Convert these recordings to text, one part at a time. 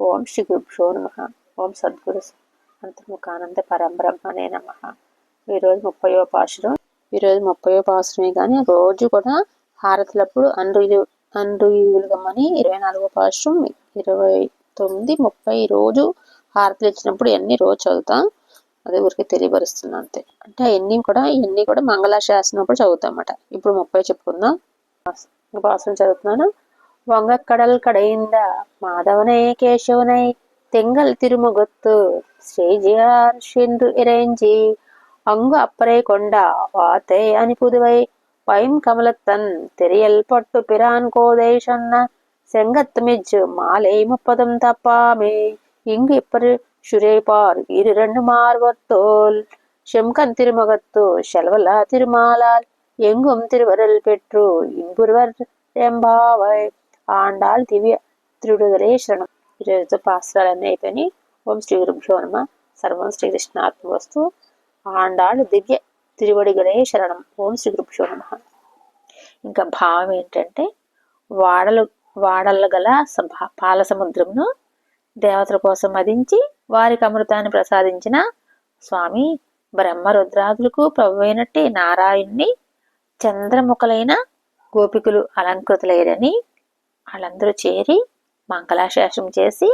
ఓం శ్రీ గురుభ్యో నమ. ఓం సద్గురు అంతర్ముఖానంద పరంబ్రహ్మనే నమ. ఈరోజు ముప్పయో పాశురం ఈరోజు ముప్పయో పాశురమే కానీ రోజు కూడా హారతులప్పుడు అండ్రు అండ్రు ఇరవై నాలుగో పాశురం ఇరవై తొమ్మిది ముప్పై రోజు హారతులు ఇచ్చినప్పుడు ఎన్ని రోజు చదువుతాం? అదే ఊరికి తెలియపరుస్తున్నా అంతే. అంటే అవన్నీ కూడా ఇవన్నీ కూడా మంగళాశాసనప్పుడు చదువుతాం అన్నమాట ఇప్పుడు ముప్పై చెప్పుకుందాం. పాసన చదువుతున్నాను? வங்கக்கடல் கடைந்த மாதவனை கேசவனை தெங்கல் திருமுகத்து ஸ்ரீஜியார் சென்று இறைஞ்சி. அங்கு அப்பறை கொண்டா வாத்தை அனுப்புதுவை. பயம் கமலத்தன் தெரியல் பட்டு பிரான் கோதை சொன்ன செங்கத்துமிச்சு மாலை முப்பதும் தப்பாமே. இங்கு இப்பரு சுரேபார் இரு ரெண்டு மார்வத்தோல். செம்கன் திருமுகத்து செல்வலா திருமாலால் எங்கும் திருவருள் பெற்று இன்புருவர் எம்பாவை. ఆండాల్ దివ్య త్రిడుగరే శరణం ఈరోజుతో పాస్త్రాలన్నీ అయిపోయినాయి ఓం శ్రీ గురుభ్యో నమ. సర్వం శ్రీకృష్ణాత్మ వస్తు ఆండాళ్ దివ్య తిరువడిగలే శరణం ఓం శ్రీ గురుభ్యో నమ. ఇంకా భావం ఏంటంటే వాడలు వాడలు గల పాల సముద్రమును దేవతల కోసం మదించి వారికి అమృతాన్ని ప్రసాదించిన స్వామి బ్రహ్మరుద్రాదులకు ప్రభువైనట్టి నారాయణ్ణి చంద్రముఖలైన గోపికులు అలంకృతులైరని వాళ్ళందరూ చేరి మంగళాశాసం చేసి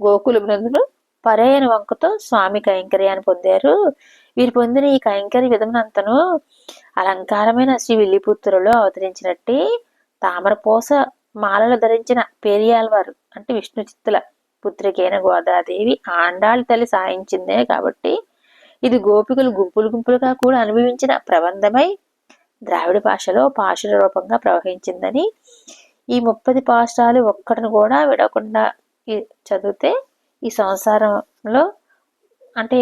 గోకుల బృందులు పరేయని వంకతో స్వామి కైంకర్యాన్ని పొందారు. వీరు పొందిన ఈ కైంకర్య విధమునంతను అలంకారమైన శ్రీ విల్లిపుత్రులో అవతరించినట్టి తామరపూస మాలలు ధరించిన పేరియాల్వారు అంటే విష్ణు చిత్తుల పుత్రికైన గోదాదేవి ఆండాళ్ళ తల్లి సాయించిందే కాబట్టి ఇది గోపికలు గుంపులు గుంపులుగా కూడా అనుభవించిన ప్రబంధమై ద్రావిడ భాషలో పాషుల రూపంగా ప్రవహించిందని ఈ ముప్పది పాఠాలు ఒక్కటిని కూడా విడకుండా చదివితే ఈ సంసారంలో అంటే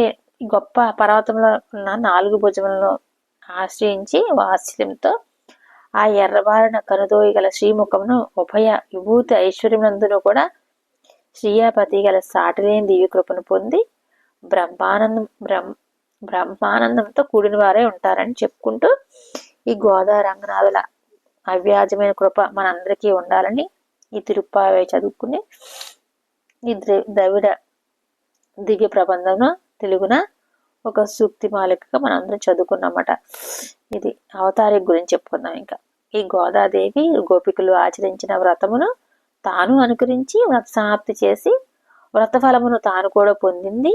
గొప్ప పర్వతంలో ఉన్న నాలుగు భుజములను ఆశ్రయించి వాత్సల్యంతో ఆ ఎర్రబారిన కనుదోయి గల శ్రీముఖమును ఉభయ విభూతి ఐశ్వర్యమునందును కూడా శ్రీయాపతి గల సాటిలేని దివ్య కృపను పొంది బ్రహ్మానందం బ్రహ్మ బ్రహ్మానందంతో కూడిన వారే ఉంటారని చెప్పుకుంటూ ఈ గోదా రంగనాథుల అవ్యాజమైన కృప మనందరికీ ఉండాలని ఈ తిరుప్పావే చదువుకుని ఈ ద్రవిడ దివ్య ప్రబంధం తెలుగున ఒక సూక్తి మాలికగా మనందరం చదువుకున్నమాట. ఇది అవతారి గురించి చెప్పుకుందాం ఇంకా. ఈ గోదాదేవి గోపికలు ఆచరించిన వ్రతమును తాను అనుకరించి వ్రత సమాప్తి చేసి వ్రత ఫలమును తాను కూడా పొందింది.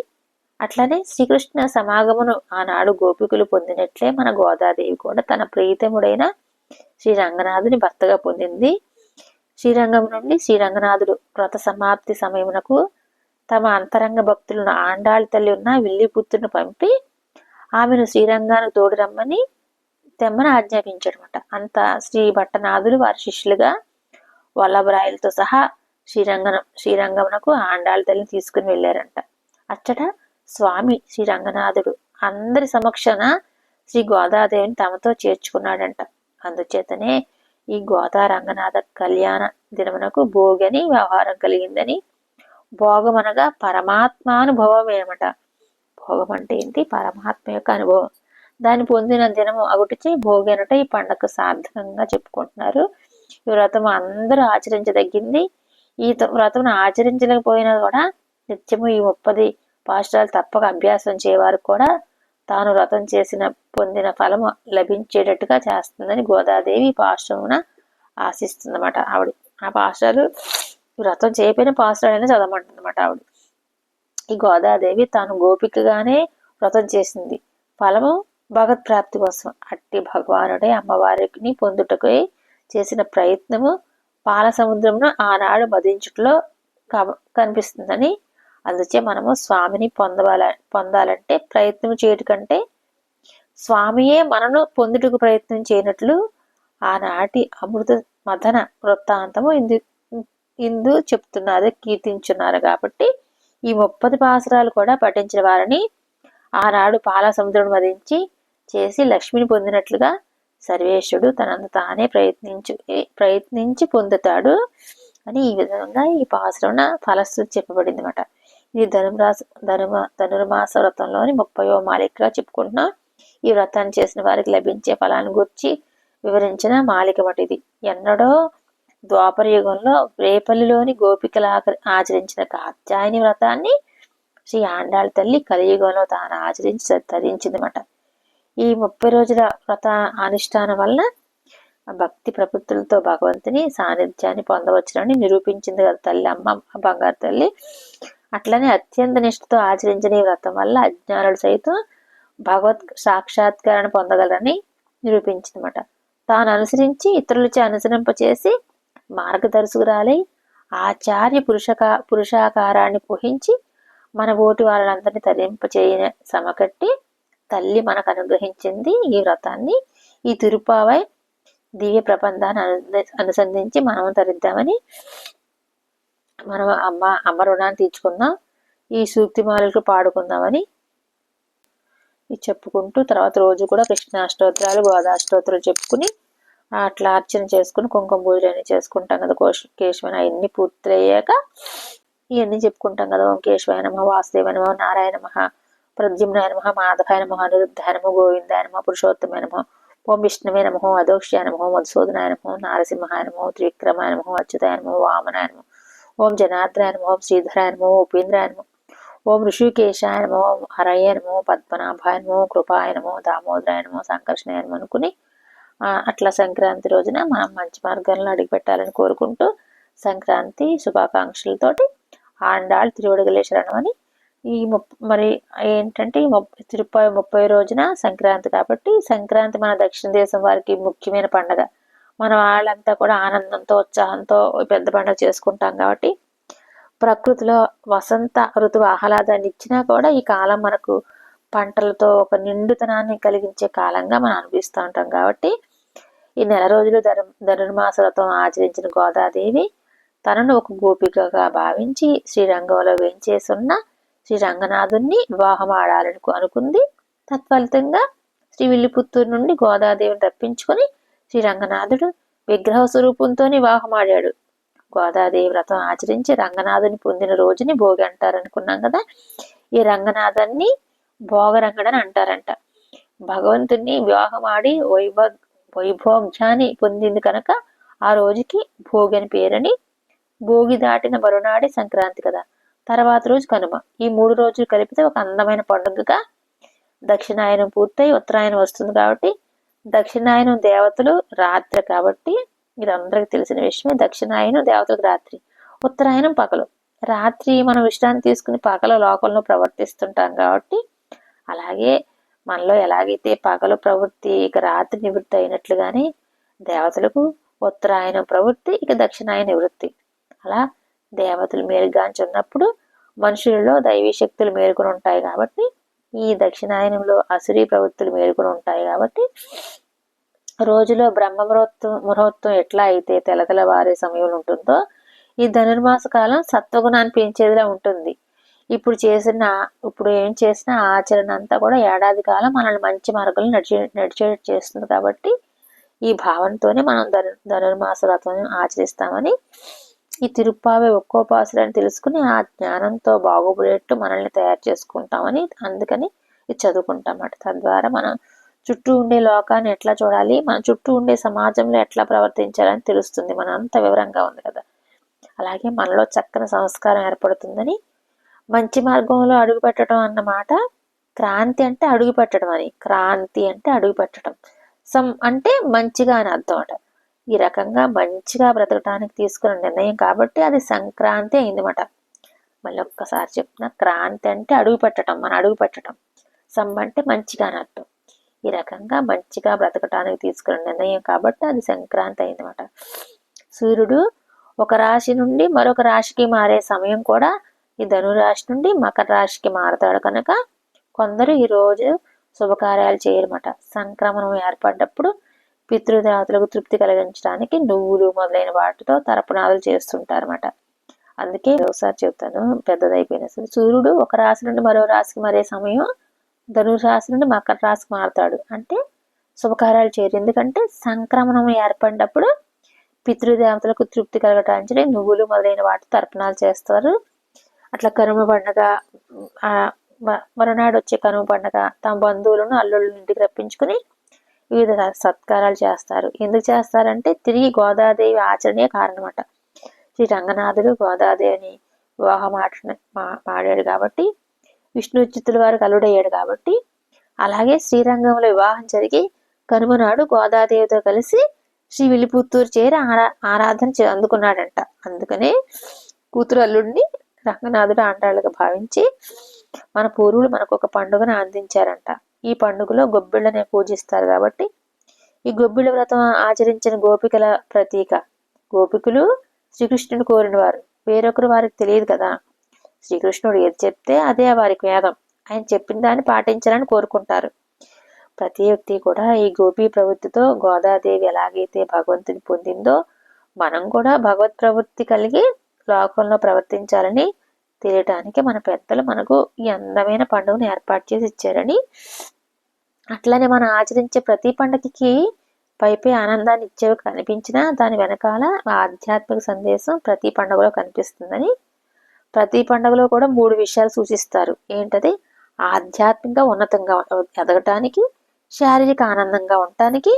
అట్లనే శ్రీకృష్ణ సమాగమును ఆనాడు గోపికులు పొందినట్లే మన గోదాదేవి కూడా తన ప్రీతముడైన శ్రీ రంగనాథుని భర్తగా పొందింది. శ్రీరంగం నుండి శ్రీరంగనాథుడు వ్రత సమాప్తి సమయమునకు తమ అంతరంగ భక్తులను ఆండాళి తల్లి ఉన్న విల్లిపుత్రుని పంపి ఆమెను శ్రీరంగానికి తోడు రమ్మని తెమ్మని ఆజ్ఞాపించాడనమాట అంత శ్రీ భట్టనాథులు వారి శిష్యులుగా వల్లభరాయలతో సహా శ్రీరంగం శ్రీరంగమునకు ఆండాళి తల్లిని తీసుకుని వెళ్ళారంట. అచ్చట స్వామి శ్రీ రంగనాథుడు అందరి సమక్షన శ్రీ గోదాదేవిని తమతో చేర్చుకున్నాడంట. అందుచేతనే ఈ గోదా రంగనాథ కళ్యాణ దినమునకు భోగని వ్యవహారం కలిగిందని భోగమనగా పరమాత్మానుభవం ఏమట? భోగం అంటే ఏంటి? పరమాత్మ యొక్క అనుభవం. దాన్ని పొందిన దినము అగుటిచి భోగనట ఈ పండగ సార్థకంగా చెప్పుకుంటున్నారు. ఈ వ్రతం అందరూ ఆచరించదగ్గింది. ఈ వ్రతం ఆచరించలేకపోయినా కూడా నిత్యము ఈ ముప్పది పాశ్రాలు తప్పక అభ్యాసం చేయవారు కూడా తాను వ్రతం చేసిన పొందిన ఫలము లభించేటట్టుగా చేస్తుందని గోదాదేవి పాశ్రమున ఆశిస్తుందన్నమాట ఆవిడ. ఆ పాశ్రాలు వ్రతం చేయపోయిన పాశ్రాలైనా చదవమంటుందన్నమాట ఆవిడ. ఈ గోదాదేవి తాను గోపికగానే వ్రతం చేసింది. ఫలము భగత్ ప్రాప్తి కోసం అట్టి భగవానుడే అమ్మవారిని పొందుటకై చేసిన ప్రయత్నము పాల సముద్రమును ఆనాడు మదించుటలో కనిపిస్తుందని అందుచే మనము స్వామిని పొందవాల పొందాలంటే ప్రయత్నం చేయటం కంటే స్వామియే మనను పొందుటకు ప్రయత్నం చేయనట్లు ఆనాటి అమృత మథన వృత్తాంతము ఇందు ఇందు చెప్తున్నారు కీర్తించున్నారు కాబట్టి ఈ ముప్పది పాసరాలు కూడా పఠించిన వారిని ఆనాడు పాల సముద్రం వధించి చేసి లక్ష్మిని పొందినట్లుగా సర్వేశ్వరుడు తనంత తానే ప్రయత్నించు ప్రయత్నించి పొందుతాడు అని ఈ విధంగా ఈ పాసరణ ఫలస్తు చెప్పబడింది అన్నమాట ఇది ధనురాశ ధనుమ ధనుర్మాస వ్రతంలోని ముప్పయో మాలికగా చెప్పుకుంటున్నాం. ఈ వ్రతాన్ని చేసిన వారికి లభించే ఫలాన్ని గురించి వివరించిన మాలిక వంటిది ఎన్నడో ద్వాపర యుగంలో రేపల్లిలోని గోపికల ఆచరించిన కాత్యాయని వ్రతాన్ని శ్రీ ఆండాళ్ళ తల్లి కలియుగంలో తాను ఆచరించి ధరించిందన్నమాట ఈ ముప్పై రోజుల వ్రత అనుష్ఠానం వల్ల భక్తి ప్రవృత్తులతో భగవంతుని సాన్నిధ్యాన్ని పొందవచ్చునని నిరూపించింది కదా తల్లి అమ్మ బంగారు తల్లి. అట్లనే అత్యంత నిష్ఠతో ఆచరించిన ఈ వ్రతం వల్ల అజ్ఞానులు సైతం భగవత్ సాక్షాత్కారాన్ని పొందగలరని నిరూపించిందన్నమాట. తాను అనుసరించి ఇతరులచే అనుసరింపచేసి మార్గదర్శకురాలై ఆచార్య పురుషక పురుషాకారాన్ని పోహించి మన ఓటి వాళ్ళందరినీ తరింపచేయ సమకట్టి తల్లి మనకు అనుగ్రహించింది ఈ వ్రతాన్ని. ఈ తిరుపావై దివ్య ప్రబంధాన్ని అనుసంధించి మనం తరిద్దామని మనం అమ్మ అమ్మ రుణాన్ని తీర్చుకుందాం ఈ సూక్తిమాలకు పాడుకుందామని చెప్పుకుంటూ తర్వాత రోజు కూడా కృష్ణాష్టోత్రాలు గోదాష్టోత్రాలు చెప్పుకుని అట్లా అర్చన చేసుకుని కుంకుమ పూజలు అన్ని చేసుకుంటాం కదా కోశ కేశవన అవన్నీ పూర్తయ్యాక ఇవన్నీ చెప్పుకుంటాం కదా ఓం కేశవాయ నమ వాసుదేవ నమ నారాయణ మహ ప్రద్యుమ్నాయ నమ మాధవాయ నమ అనిరుద్ధాయ నమ గోవిందాయ నమ పురుషోత్తమాయ నమ ఓం విష్ణువే నమో అదోక్ష్యాయ నమో మధుసూదనాయ నమో నారసింహాయ నమో త్రివిక్రమాయ నమో అచ్యుతాయ నమో వామనాయ నమో ఓం జనార్దనాయ ఓం ఉపేంద్రాయ నమో ఉపేంద్రాయ ఓం ఋషికేశాయ నమో హరయ్య నమో పద్మనాభాయ నమో కృపాయ నమో దామోదరాయ నమో సంకర్షణాయ నమో అనుకుని అట్లా సంక్రాంతి రోజున మనం మంచి మార్గంలో అడిగిపెట్టాలని కోరుకుంటూ సంక్రాంతి శుభాకాంక్షలతోటి ఆండాళ్ తిరువడగలేశ్వరణం అని ఈ మరి ఏంటంటే ఈ తిరుపతి ముప్పై రోజున సంక్రాంతి కాబట్టి సంక్రాంతి మన దక్షిణ దేశం వారికి ముఖ్యమైన పండగ. మన వాళ్ళంతా కూడా ఆనందంతో ఉత్సాహంతో పెద్ద పండుగ చేసుకుంటాం కాబట్టి ప్రకృతిలో వసంత ఋతువు ఆహ్లాదాన్ని ఇచ్చినా కూడా ఈ కాలం మనకు పంటలతో ఒక నిండుతనాన్ని కలిగించే కాలంగా మనం అనిపిస్తూ ఉంటాం కాబట్టి ఈ నెల రోజులు ధను ధనుర్మాస వ్రతం ఆచరించిన గోదాదేవి తనను ఒక గోపికగా భావించి శ్రీరంగంలో వేంచేసున్న శ్రీ రంగనాథుణ్ణి వివాహం ఆడాలని అనుకుంది. తత్ఫలితంగా శ్రీ విల్లిపుత్తూరు నుండి గోదాదేవిని తప్పించుకొని శ్రీ రంగనాథుడు విగ్రహ స్వరూపంతో వివాహమాడాడు. గోదాదేవి వ్రతం ఆచరించి రంగనాథుని పొందిన రోజుని భోగి అంటారు అనుకున్నాం కదా? ఈ రంగనాథాన్ని భోగరంగడని అంటారంట. భగవంతుణ్ణి వివాహమాడి ఆడి వైభవ వైభోగ్యాన్ని పొందింది కనుక ఆ రోజుకి భోగి అని పేరని భోగి దాటిన మరునాడి సంక్రాంతి కదా? తర్వాత రోజు కనుమ. ఈ మూడు రోజులు కలిపితే ఒక అందమైన పండుగగా దక్షిణాయనం పూర్తయి ఉత్తరాయణం వస్తుంది కాబట్టి దక్షిణాయనం దేవతలు రాత్రి కాబట్టి ఇది అందరికి తెలిసిన విషయమే. దక్షిణాయనం దేవతలకు రాత్రి. ఉత్తరాయణం పగలు. రాత్రి మనం విశ్రాంతి తీసుకుని పగల లోకంలో ప్రవర్తిస్తుంటాం కాబట్టి అలాగే మనలో ఎలాగైతే పగలు ప్రవృత్తి ఇక రాత్రి నివృత్తి అయినట్లుగానే దేవతలకు ఉత్తరాయణం ప్రవృత్తి ఇక దక్షిణాయన నివృత్తి. అలా దేవతలు మేలుగాంచి ఉన్నప్పుడు మనుషులలో దైవీ శక్తులు మేలుకొని ఉంటాయి కాబట్టి ఈ దక్షిణాయనంలో అసురీ ప్రవృత్తులు మేలుకొని ఉంటాయి కాబట్టి రోజులో బ్రహ్మ ముహూర్తం ముహూర్తం ఎట్లా అయితే తెలతెల వారే సమయంలో ఉంటుందో ఈ ధనుర్మాస కాలం సత్వగుణాన్ని పెంచేదిలా ఉంటుంది. ఇప్పుడు చేసిన ఇప్పుడు ఏం చేసిన ఆచరణ అంతా కూడా ఏడాది కాలం మనల్ని మంచి మార్గంలో నడిచే నడిచేటట్టు చేస్తుంది కాబట్టి ఈ భావనతోనే మనం ధను ధనుర్మాస వ్రతం ఆచరిస్తామని ఈ తిరుప్పావే ఒక్కోపాసులని తెలుసుకుని ఆ జ్ఞానంతో బాగుపడేట్టు మనల్ని తయారు చేసుకుంటామని అందుకని ఇది చదువుకుంటామట తద్వారా మనం చుట్టూ ఉండే లోకాన్ని ఎట్లా చూడాలి మన చుట్టూ ఉండే సమాజంలో ఎట్లా ప్రవర్తించాలని తెలుస్తుంది. మన అంత వివరంగా ఉంది కదా. అలాగే మనలో చక్కని సంస్కారం ఏర్పడుతుందని మంచి మార్గంలో అడుగు పెట్టడం అన్నమాట. క్రాంతి అంటే అడుగు పెట్టడం అని. క్రాంతి అంటే అడుగు పెట్టడం సం అంటే మంచిగా అని అర్థం అంట ఈ రకంగా మంచిగా బ్రతకటానికి తీసుకున్న నిర్ణయం కాబట్టి అది సంక్రాంతి అయిందన్నమాట. మళ్ళీ ఒక్కసారి చెప్తున్నా క్రాంతి అంటే అడుగు పెట్టడం మన అడుగు పెట్టడం సమ్ అంటే మంచిగా అని అర్థం ఈ రకంగా మంచిగా బ్రతకటానికి తీసుకున్న నిర్ణయం కాబట్టి అది సంక్రాంతి అయిందన్నమాట. సూర్యుడు ఒక రాశి నుండి మరొక రాశికి మారే సమయం కూడా ఈ ధనురాశి నుండి మకర రాశికి మారతాడు కనుక కొందరు ఈరోజు శుభకార్యాలు చేయరమాట సంక్రమణం ఏర్పడ్డప్పుడు పితృదేవతలకు తృప్తి కలిగించడానికి నువ్వులు మొదలైన వాటితో తర్పణాలు చేస్తుంటారన్నమాట. అందుకే ఒకసారి చెప్తాను పెద్దదైపోయిన సరే. సూర్యుడు ఒక రాశి నుండి మరో రాశికి మరే సమయం ధనుసు రాశి నుండి మకర రాశికి మారుతాడు. అంటే శుభకార్యాలు చేయరు. ఎందుకంటే సంక్రమణం ఏర్పడినప్పుడు పితృదేవతలకు తృప్తి కలగటానికి నువ్వులు మొదలైన వాటి తర్పణాలు చేస్తారు. అట్లా కనుమ పండగ మరునాడు వచ్చే కనుమ పండగ తమ బంధువులను అల్లుళ్ళని ఇంటికి రప్పించుకుని వివిధ సత్కారాలు చేస్తారు. ఎందుకు చేస్తారంటే తిరిగి గోదాదేవి ఆచరణే కారణమట. శ్రీ రంగనాథుడు గోదాదేవిని వివాహం ఆట మాడాడు కాబట్టి విష్ణుచిత్తుల వారికి అల్లుడయ్యాడు కాబట్టి అలాగే శ్రీరంగంలో వివాహం జరిగి కనుమనాడు గోదాదేవితో కలిసి శ్రీ విలిపుత్తూరు చేరి ఆరా ఆరాధన అందుకున్నాడంట. అందుకనే కూతురు అల్లుడిని రంగనాథుడు ఆండాళ్ళుగా భావించి మన పూర్వులు మనకు ఒక పండుగను అందించారంట. ఈ పండుగలో గొబ్బిళ్ళనే పూజిస్తారు కాబట్టి ఈ గొబ్బిళ్ళ వ్రతం ఆచరించిన గోపికల ప్రతీక. గోపికులు శ్రీకృష్ణుని కోరిన వారు వేరొకరు వారికి తెలియదు కదా. శ్రీకృష్ణుడు ఏది చెప్తే అదే వారికి వేదం. ఆయన చెప్పిన దాన్ని పాటించాలని కోరుకుంటారు. ప్రతి వ్యక్తి కూడా ఈ గోపీ ప్రవృత్తితో గోదాదేవి ఎలాగైతే భగవంతుని పొందిందో మనం కూడా భగవత్ ప్రవృత్తి కలిగి లోకంలో ప్రవర్తించాలని తెలియటానికి మన పెద్దలు మనకు ఈ అందమైన పండుగను ఏర్పాటు చేసి ఇచ్చారని. అట్లనే మనం ఆచరించే ప్రతి పండుగకి పైపై ఆనందాన్ని ఇచ్చేవి కనిపించినా దాని వెనకాల ఆధ్యాత్మిక సందేశం ప్రతి పండుగలో కనిపిస్తుందని. ప్రతి పండుగలో కూడా మూడు విషయాలు సూచిస్తారు. ఏంటది? ఆధ్యాత్మిక ఉన్నతంగా ఎదగటానికి శారీరక ఆనందంగా ఉండటానికి.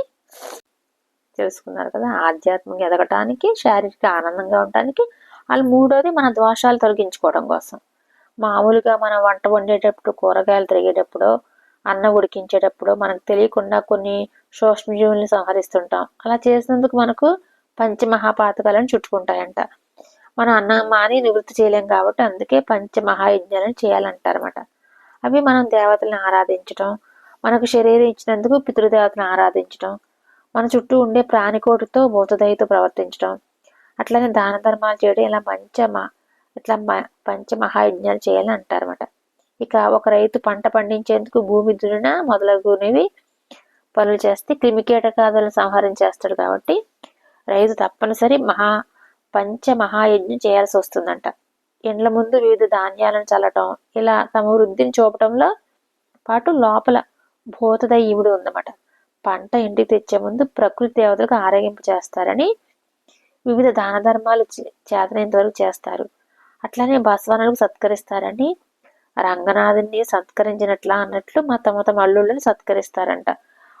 తెలుసుకున్నారు కదా? ఆధ్యాత్మిక ఎదగటానికి శారీరక ఆనందంగా ఉండటానికి వాళ్ళు మూడోది మన దోషాలు తొలగించుకోవడం కోసం. మామూలుగా మనం వంట వండేటప్పుడు కూరగాయలు తిరిగేటప్పుడు అన్నం ఉడికించేటప్పుడు మనకు తెలియకుండా కొన్ని సూక్ష్మజీవుల్ని సంహరిస్తుంటాం. అలా చేసినందుకు మనకు పంచమహాపాతకాలను చుట్టుకుంటాయంట. మనం అన్నం మాని నివృత్తి చేయలేం కాబట్టి అందుకే పంచమహాయజ్ఞాలను చేయాలంటారన్నమాట. అవి మనం దేవతలను ఆరాధించటం మనకు శరీరం ఇచ్చినందుకు పితృదేవతను ఆరాధించటం మన చుట్టూ ఉండే ప్రాణికోటితో భూతదయతో ప్రవర్తించడం అట్లనే దాన ధర్మాలు చేయడం ఇలా పంచమ ఇట్లా పంచ మహాయజ్ఞాలు చేయాలని అంటారన్నమాట. ఇక ఒక రైతు పంట పండించేందుకు భూమి దున్న మొదలగునేవి పనులు చేస్తే క్రిమికీటకాదులను సంహారం చేస్తాడు కాబట్టి రైతు తప్పనిసరి మహా పంచ మహాయజ్ఞం చేయాల్సి వస్తుందంట. ఇండ్ల ముందు వివిధ ధాన్యాలను చల్లటం ఇలా తమ వృద్ధిని చూపటంలో పాటు లోపల భూతదయ్యుడు ఉందన్నమాట. పంట ఇంటికి తెచ్చే ముందు ప్రకృతి దేవతలకు ఆరోగింపు చేస్తారని వివిధ దాన ధర్మాలు చేతనంత వరకు చేస్తారు. అట్లానే బస్వానులకు సత్కరిస్తారని రంగనాథుని సత్కరించినట్లా అన్నట్లు మా తమ తమ అల్లుళ్ళని సత్కరిస్తారంట.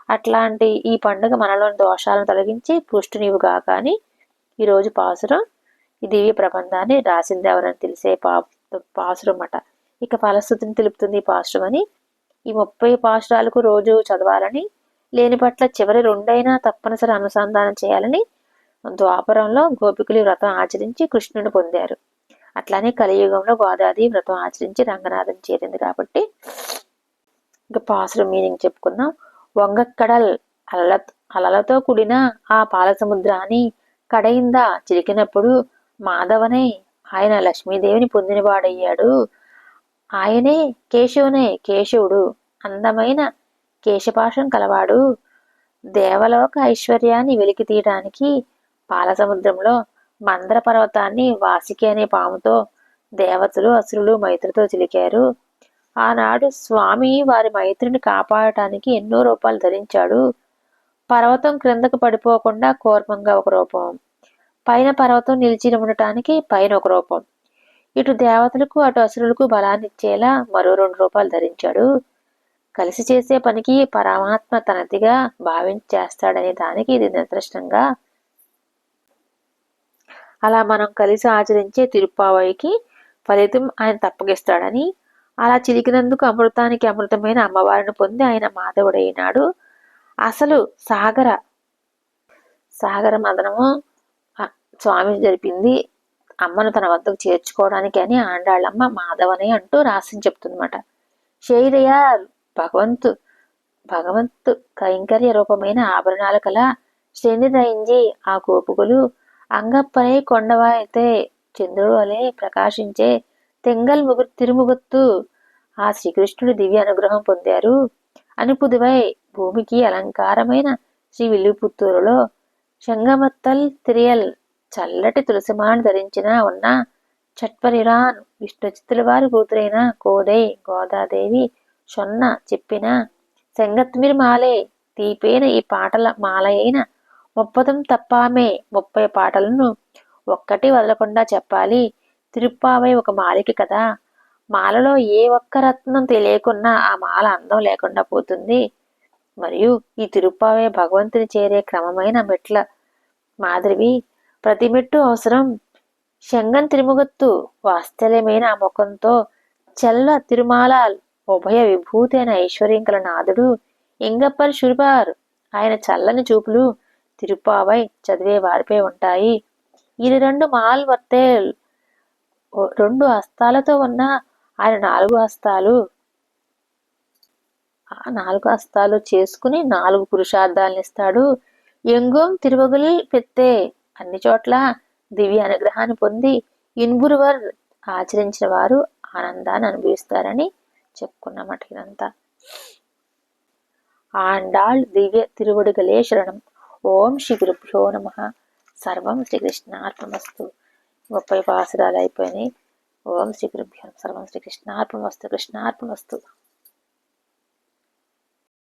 అట్లాంటి ఈ పండుగ మనలోని దోషాలను తొలగించి పుష్టినివుగా కానీ ఈరోజు పాసురం ఈ దివ్య ప్రబంధాన్ని రాసింది ఎవరని తెలిసే పా పాసురం అట ఇక ఫలస్థుతిని తెలుపుతుంది ఈ పాసురం అని. ఈ ముప్పై పాసురాలకు రోజు చదవాలని లేని పట్ల చివరి రెండైనా తప్పనిసరి అనుసంధానం చేయాలని ద్వాపరంలో గోపికులు వ్రతం ఆచరించి కృష్ణుని పొందారు. అట్లానే కలియుగంలో గోదాది వ్రతం ఆచరించి రంగనాథం చేరింది కాబట్టి ఇంకా పాసులు మీనింగ్ చెప్పుకుందాం. వంగక్కడల్ అలల అలలతో కూడిన ఆ పాల సముద్రాన్ని కడయిందా చిలికినప్పుడు మాధవనే ఆయన లక్ష్మీదేవిని పొందినవాడయ్యాడు. ఆయనే కేశవునే కేశవుడు అందమైన కేశపాషం కలవాడు. దేవలోక ఐశ్వర్యాన్ని వెలికి తీయడానికి పాలసముద్రంలో మందర పర్వతాన్ని వాసికి అనే పాముతో దేవతలు అసురులు మైత్రితో చిలికారు. ఆనాడు స్వామి వారి మైత్రిని కాపాడటానికి ఎన్నో రూపాలు ధరించాడు. పర్వతం క్రిందకు పడిపోకుండా కోర్మంగా ఒక రూపం. పైన పర్వతం నిలిచి ఉండటానికి పైన ఒక రూపం. ఇటు దేవతలకు అటు అసురులకు బలాన్ని ఇచ్చేలా మరో రెండు రూపాలు ధరించాడు. కలిసి చేసే పనికి పరమాత్మ తనదిగా భావించి చేస్తాడనే దానికి ఇది నిదర్శనంగా అలా మనం కలిసి ఆచరించే తిరుప్పావయికి ఫలితం ఆయన తప్పగిస్తాడని. అలా చిలికినందుకు అమృతానికి అమృతమైన అమ్మవారిని పొంది ఆయన మాధవుడైనాడు. అసలు సాగర సాగర మదనము స్వామి జరిపింది. అమ్మను తన వద్దకు చేర్చుకోవడానికి అని ఆండాళ్ళమ్మ మాధవని అంటూ రాసి చెప్తుందన్నమాట. శైరయ భగవంతు భగవంతు కైంకర్య రూపమైన ఆభరణాల కల శ్రేణి ఆ గోపుకులు అంగప్పనే కొండవాయితే చంద్రుడు వలె ప్రకాశించే తెంగల్ ముగు తిరుముగుత్తు ఆ శ్రీకృష్ణుడి దివ్య అనుగ్రహం పొందారు. అని పుదువై భూమికి అలంకారమైన శ్రీ విల్లుపుత్తూరులో శంగమత్తల్ తిరియల్ చల్లటి తులసిమాను ధరించిన ఉన్న చట్పరిరాన్ విష్ణుచిత్తుల వారి కూతురైన కోదై గోదాదేవి సొన్న చెప్పిన శంగత్మిరి మాలే తీపైన ఈ పాటల మాలయైన అయిన ముప్పదం తప్పామే ముప్పై పాటలను ఒక్కటి వదలకుండా చెప్పాలి. తిరుప్పావై ఒక మాలిక కదా. మాలలో ఏ ఒక్క రత్నం తెలియకున్నా ఆ మాల అందం లేకుండా పోతుంది. మరియు ఈ తిరుప్పావే భగవంతుని చేరే క్రమమైన మెట్ల మాదిరివి. ప్రతి మెట్టు అవసరం. శంగన్ తిరుముగత్తు వాత్సల్యమైన ఆ ముఖంతో చెల్ల తిరుమాల ఉభయ విభూతి అయిన ఐశ్వర్యం కల నాదుడు ఇంగప్పర్ షురుపార్ ఆయన చల్లని చూపులు తిరుపావై చదివే వారిపై ఉంటాయి. ఇది రెండు మాల్ వర్తే రెండు హస్తాలతో ఉన్న ఆయన నాలుగు హస్తాలు. ఆ నాలుగు హస్తాలు చేసుకుని నాలుగు పురుషార్థాలను ఇస్తాడు. ఎంగోం తిరువగుల్ పెత్తే అన్ని చోట్ల దివ్య అనుగ్రహాన్ని పొంది ఇన్బురువర్ ఆచరించిన వారు ఆనందాన్ని అనుభవిస్తారని చెప్పుకున్నమాట ఇదంతా. ఆండాళ్ దివ్య తిరువడుగలే శరణం. ఓం శ్రీ గురుభ్యో నమ. సర్వం శ్రీకృష్ణార్పణమస్తు. ముప్పై పాసురాలు అయిపోయినాయి. ఓం శ్రీ గురుభ్యో నమః. సర్వం శ్రీకృష్ణార్పణమస్తు కృష్ణార్పణమస్తు.